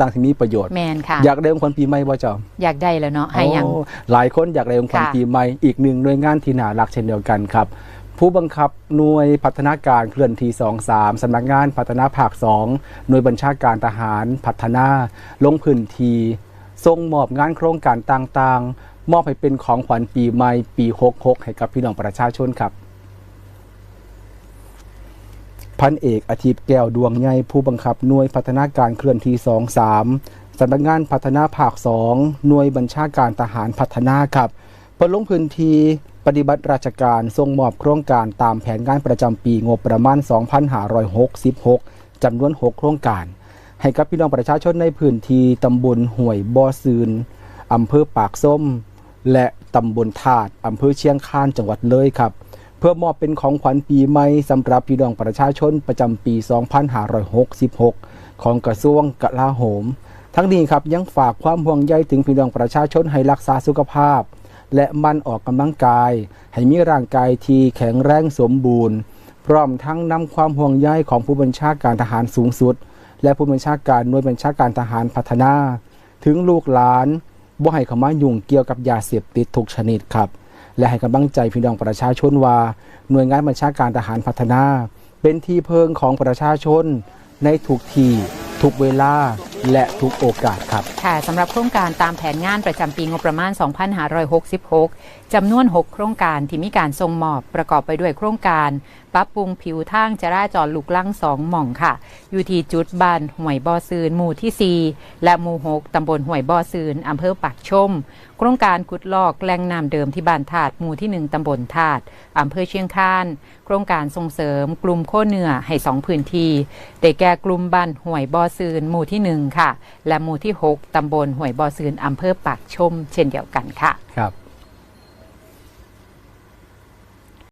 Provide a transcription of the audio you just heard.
ต่างๆที่มีประโยชน์ แมนค่ะ อยากได้ของขวัญปีใหม่บ่เจ้าอยากได้แล้วเนาะให้ยัง โอ้หลายคนอยากได้ของขวัญค่ะ ปีใหม่อีกหนึ่งหน่วยงานที่น่ารักเช่นเดียวกันครับ ผู้บังคับหน่วยพัฒนาการเคลื่อนที่ 23สำนักงานพัฒนาภาค 2 หน่วยบัญชาการทหารพัฒนา ลงพื้นที่ส่งมอบงานโครงการต่างๆ มอบให้เป็นของขวัญปีใหม่ปี 66 ให้กับพี่น้องประชาชนครับ พันเอกอาทิตย์แก้วดวงใหญ่ผู้บังคับหน่วยพัฒนาการเคลื่อนที่23สำนักงานพัฒนาภาค2หน่วยบัญชาการทหารพัฒนาครับเปิดลงพื้นที่ปฏิบัติราชการทรงมอบโครงการตามแผนงานประจำปีงบประมาณ 2566 จำนวน 6 โครงการ ให้กับพี่น้องประชาชนในพื้นที่ตำบลห่วยบ่อซืนอำเภอปากส้ม และตำบลธาตุอำเภอเชียงคานจังหวัดเลยครับ เพื่อมอบเป็นของขวัญปีใหม่สำหรับพี่น้องประชาชนประจำปี 2566 ของกระทรวงกลาโหม ทั้งนี้ครับยังฝากความห่วงใยถึงพี่น้องประชาชนให้รักษาสุขภาพ และมันออกกำลังกาย ให้มีร่างกายที่แข็งแรงสมบูรณ์ พร้อมทั้งนำความห่วงใยของผู้บัญชาการทหารสูงสุด และผู้บัญชาการหน่วยบัญชาการทหารพัฒนา ถึงลูกหลานบ่ให้เขามายุ่งเกี่ยวกับยาเสพติดทุกชนิดครับ และให้กำลังใจพี่น้องประชาชนว่าหน่วยงานบัญชาการทหารพัฒนา เป็นที่เพิงของประชาชนในทุกที่ ทุกเวลาและทุกโอกาสครับ ค่ะสำหรับโครงการตามแผนงานประจำปีงบประมาณ 2566 จำนวน 6 โครงการที่มีการส่งมอบประกอบไปด้วยโครงการ ปรับปรุงผิวทางจราจรลูกลังสองหม่องค่ะ อยู่ที่จุดบ้านห่วยบ่อซืนหมู่ที่ 4 และหมู่ 6 ตำบลห่วยบ่อซืนอำเภอปากชม โครงการขุดลอกแหล่งน้ำเดิมที่บ้านถาดหมู่ที่ 1 ตำบลถาดอำเภอเชียงคานโครงการส่งเสริมกลุ่มโคเหนือให้สองพื้นที่ได้แก่กลุ่มบ้านห่วยบ่ออซืนหมู่ที่ 1 ค่ะ และหมู่ที่ 6ตำบลห่วยบ่อซืนอำเภอปากชม เช่นเดียวกันค่ะครับ